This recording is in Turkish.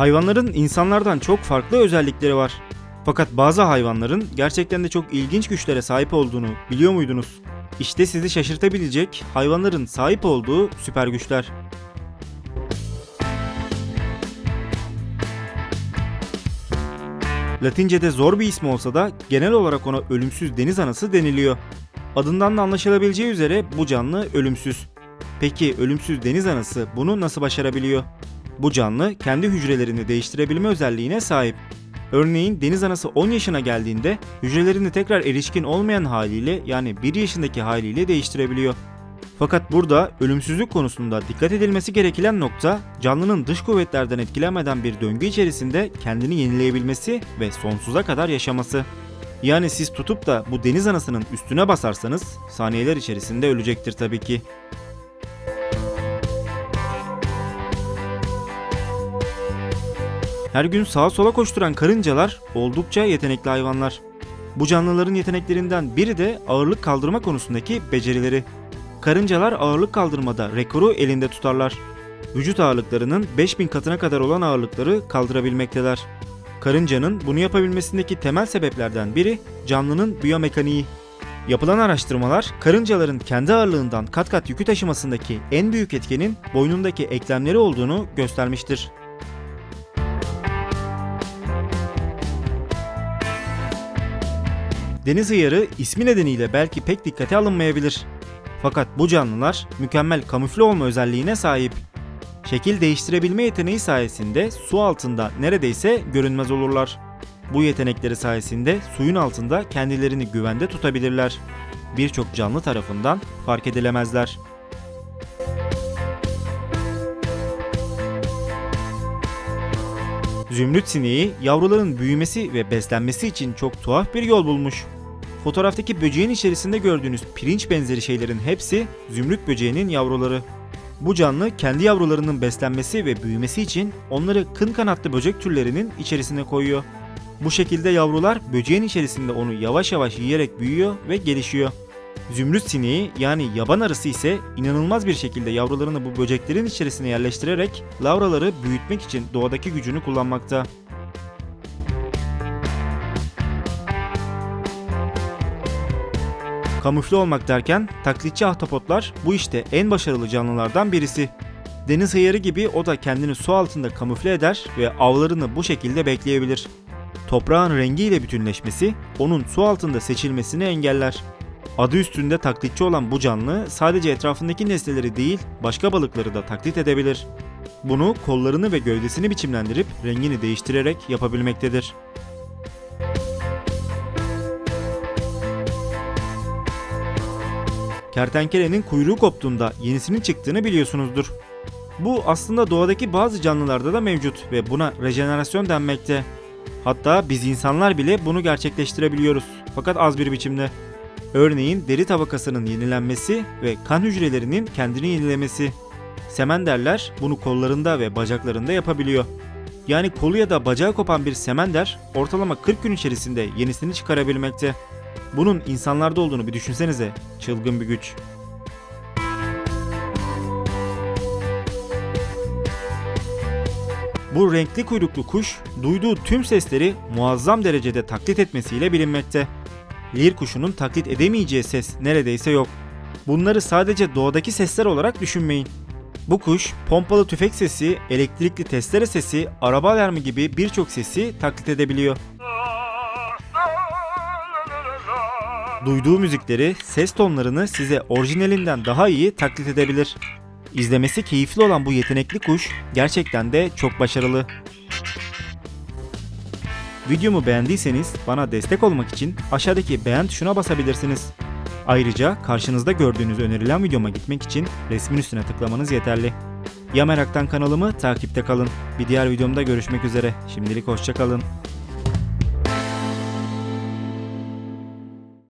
Hayvanların insanlardan çok farklı özellikleri var. Fakat bazı hayvanların gerçekten de çok ilginç güçlere sahip olduğunu biliyor muydunuz? İşte sizi şaşırtabilecek hayvanların sahip olduğu süper güçler. Latince'de zor bir ismi olsa da genel olarak ona ölümsüz deniz anası deniliyor. Adından da anlaşılabileceği üzere bu canlı ölümsüz. Peki ölümsüz deniz anası bunu nasıl başarabiliyor? Bu canlı kendi hücrelerini değiştirebilme özelliğine sahip. Örneğin deniz anası 10 yaşına geldiğinde hücrelerini tekrar erişkin olmayan haliyle yani 1 yaşındaki haliyle değiştirebiliyor. Fakat burada ölümsüzlük konusunda dikkat edilmesi gereken nokta canlının dış kuvvetlerden etkilenmeden bir döngü içerisinde kendini yenileyebilmesi ve sonsuza kadar yaşaması. Yani siz tutup da bu deniz anasının üstüne basarsanız saniyeler içerisinde ölecektir tabii ki. Her gün sağa sola koşturan karıncalar oldukça yetenekli hayvanlar. Bu canlıların yeteneklerinden biri de ağırlık kaldırma konusundaki becerileri. Karıncalar ağırlık kaldırmada rekoru elinde tutarlar. Vücut ağırlıklarının 5000 katına kadar olan ağırlıkları kaldırabilmekteler. Karıncanın bunu yapabilmesindeki temel sebeplerden biri canlının biyomekaniği. Yapılan araştırmalar karıncaların kendi ağırlığından kat kat yükü taşımasındaki en büyük etkenin boynundaki eklemleri olduğunu göstermiştir. Deniz hıyarı ismi nedeniyle belki pek dikkate alınmayabilir. Fakat bu canlılar mükemmel kamufle olma özelliğine sahip. Şekil değiştirebilme yeteneği sayesinde su altında neredeyse görünmez olurlar. Bu yetenekleri sayesinde suyun altında kendilerini güvende tutabilirler. Birçok canlı tarafından fark edilemezler. Zümrüt sineği yavruların büyümesi ve beslenmesi için çok tuhaf bir yol bulmuş. Fotoğraftaki böceğin içerisinde gördüğünüz pirinç benzeri şeylerin hepsi zümrüt böceğinin yavruları. Bu canlı kendi yavrularının beslenmesi ve büyümesi için onları kın kanatlı böcek türlerinin içerisine koyuyor. Bu şekilde yavrular böceğin içerisinde onu yavaş yavaş yiyerek büyüyor ve gelişiyor. Zümrüt sineği yani yaban arısı ise inanılmaz bir şekilde yavrularını bu böceklerin içerisine yerleştirerek lavraları büyütmek için doğadaki gücünü kullanmakta. Kamufle olmak derken taklitçi ahtapotlar bu işte en başarılı canlılardan birisi. Deniz hıyarı gibi o da kendini su altında kamufle eder ve avlarını bu şekilde bekleyebilir. Toprağın rengiyle bütünleşmesi onun su altında seçilmesini engeller. Adı üstünde taklitçi olan bu canlı sadece etrafındaki nesneleri değil başka balıkları da taklit edebilir. Bunu kollarını ve gövdesini biçimlendirip rengini değiştirerek yapabilmektedir. Kertenkelenin kuyruğu koptuğunda yenisinin çıktığını biliyorsunuzdur. Bu aslında doğadaki bazı canlılarda da mevcut ve buna rejenerasyon denmekte. Hatta biz insanlar bile bunu gerçekleştirebiliyoruz fakat az bir biçimde. Örneğin deri tabakasının yenilenmesi ve kan hücrelerinin kendini yenilemesi. Semenderler bunu kollarında ve bacaklarında yapabiliyor. Yani kolu ya da bacağı kopan bir semender ortalama 40 gün içerisinde yenisini çıkarabilmekte. Bunun insanlarda olduğunu bir düşünsenize. Çılgın bir güç. Bu renkli kuyruklu kuş duyduğu tüm sesleri muazzam derecede taklit etmesiyle bilinmekte. Lir kuşunun taklit edemeyeceği ses neredeyse yok. Bunları sadece doğadaki sesler olarak düşünmeyin. Bu kuş pompalı tüfek sesi, elektrikli testere sesi, araba alarmı gibi birçok sesi taklit edebiliyor. Duyduğu müzikleri, ses tonlarını size orijinalinden daha iyi taklit edebilir. İzlemesi keyifli olan bu yetenekli kuş gerçekten de çok başarılı. Videomu beğendiyseniz bana destek olmak için aşağıdaki beğen tuşuna basabilirsiniz. Ayrıca karşınızda gördüğünüz önerilen videoma gitmek için resmin üstüne tıklamanız yeterli. Ya Meraktan kanalımı takipte kalın. Bir diğer videomda görüşmek üzere. Şimdilik hoşçakalın.